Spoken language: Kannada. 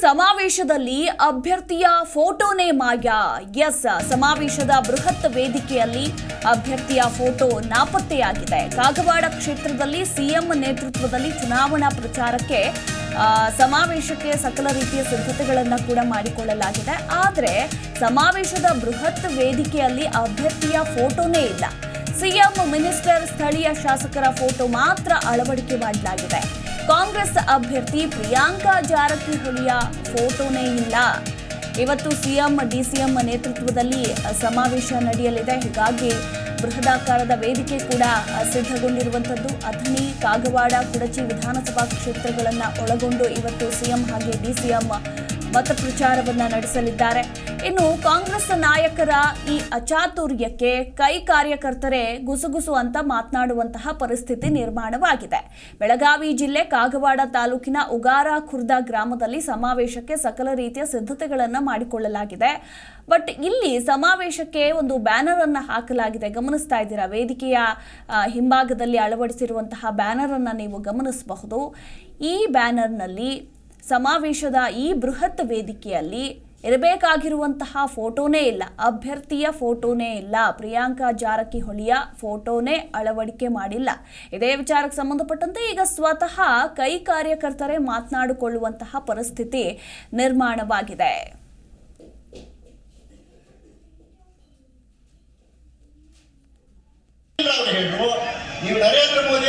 ಸಮಾವೇಶದಲ್ಲಿ ಅಭ್ಯರ್ಥಿಯ ಫೋಟೋನೇ ಮಾಯ. ಎಸ್ ಸಮಾವೇಶದ ಬೃಹತ್ ವೇದಿಕೆಯಲ್ಲಿ ಅಭ್ಯರ್ಥಿಯ ಫೋಟೋ ನಾಪತ್ತೆಯಾಗಿದೆ. ಕಾಗವಾಡ ಕ್ಷೇತ್ರದಲ್ಲಿ ಸಿಎಂ ನೇತೃತ್ವದಲ್ಲಿ ಚುನಾವಣಾ ಪ್ರಚಾರಕ್ಕೆ ಸಮಾವೇಶಕ್ಕೆ ಸಕಲ ರೀತಿಯ ಸಿದ್ಧತೆಗಳನ್ನು ಕೂಡ ಮಾಡಿಕೊಳ್ಳಲಾಗಿದೆ. ಆದರೆ ಸಮಾವೇಶದ ಬೃಹತ್ ವೇದಿಕೆಯಲ್ಲಿ ಅಭ್ಯರ್ಥಿಯ ಫೋಟೋನೇ ಇಲ್ಲ. ಸಿಎಂ ಮಿನಿಸ್ಟರ್ ಸ್ಥಳೀಯ ಶಾಸಕರ ಫೋಟೋ ಮಾತ್ರ ಅಳವಡಿಕೆ ಮಾಡಲಾಗಿದೆ. ಕಾಂಗ್ರೆಸ್ ಅಭ್ಯರ್ಥಿ ಪ್ರಿಯಾಂಕಾ ಜಾರಕಿಹೊಳಿಯ ಫೋಟೋನೇ ಇಲ್ಲ. ಇವತ್ತು ಸಿಎಂ, ಡಿಸಿಎಂ ನೇತೃತ್ವದಲ್ಲಿ ಸಮಾವೇಶ ನಡೆಯಲಿದೆ. ಹೀಗಾಗಿ ಬೃಹದಾಕಾರದ ವೇದಿಕೆ ಕೂಡ ಸಿದ್ಧಗೊಂಡಿರುವಂಥದ್ದು. ಅಥಣಿ, ಕಾಗವಾಡ, ಕುಡಚಿ ವಿಧಾನಸಭಾ ಕ್ಷೇತ್ರಗಳನ್ನು ಒಳಗೊಂಡು ಇವತ್ತು ಸಿಎಂ ಹಾಗೆ ಡಿಸಿಎಂ ಮತ ಪ್ರಚಾರವನ್ನ ನಡೆಸಲಿದ್ದಾರೆ. ಇನ್ನು ಕಾಂಗ್ರೆಸ್ ನಾಯಕರ ಈ ಅಚಾತುರ್ಯಕ್ಕೆ ಕೈ ಕಾರ್ಯಕರ್ತರೇ ಗುಸುಗುಸು ಅಂತ ಮಾತನಾಡುವಂತಹ ಪರಿಸ್ಥಿತಿ ನಿರ್ಮಾಣವಾಗಿದೆ. ಬೆಳಗಾವಿ ಜಿಲ್ಲೆ ಕಾಗವಾಡ ತಾಲೂಕಿನ ಉಗಾರ ಖುರ್ದ ಗ್ರಾಮದಲ್ಲಿ ಸಮಾವೇಶಕ್ಕೆ ಸಕಲ ರೀತಿಯ ಸಿದ್ಧತೆಗಳನ್ನು ಮಾಡಿಕೊಳ್ಳಲಾಗಿದೆ. ಬಟ್ ಇಲ್ಲಿ ಸಮಾವೇಶಕ್ಕೆ ಒಂದು ಬ್ಯಾನರ್ ಅನ್ನ ಹಾಕಲಾಗಿದೆ. ಗಮನಿಸ್ತಾ ಇದ್ದೀರಾ? ವೇದಿಕೆಯ ಹಿಂಭಾಗದಲ್ಲಿ ಅಳವಡಿಸಿರುವಂತಹ ಬ್ಯಾನರ್ ಅನ್ನ ನೀವು ಗಮನಿಸಬಹುದು. ಈ ಬ್ಯಾನರ್ನಲ್ಲಿ ಸಮಾವೇಶದ ಈ ಬೃಹತ್ ವೇದಿಕೆಯಲ್ಲಿ ಇರಬೇಕಾಗಿರುವಂತಹ ಫೋಟೋನೇ ಇಲ್ಲ. ಅಭ್ಯರ್ಥಿಯ ಫೋಟೋನೇ ಇಲ್ಲ. ಪ್ರಿಯಾಂಕಾ ಜಾರಕಿಹೊಳಿಯ ಫೋಟೋನೇ ಅಳವಡಿಕೆ ಮಾಡಿಲ್ಲ. ಇದೇ ವಿಚಾರಕ್ಕೆ ಸಂಬಂಧಪಟ್ಟಂತೆ ಈಗ ಸ್ವತಃ ಕೈ ಕಾರ್ಯಕರ್ತರೇ ಮಾತನಾಡಿಕೊಳ್ಳುವಂತಹ ಪರಿಸ್ಥಿತಿ ನಿರ್ಮಾಣವಾಗಿದೆ. ನೀವು ನರೇಂದ್ರ ಮೋದಿ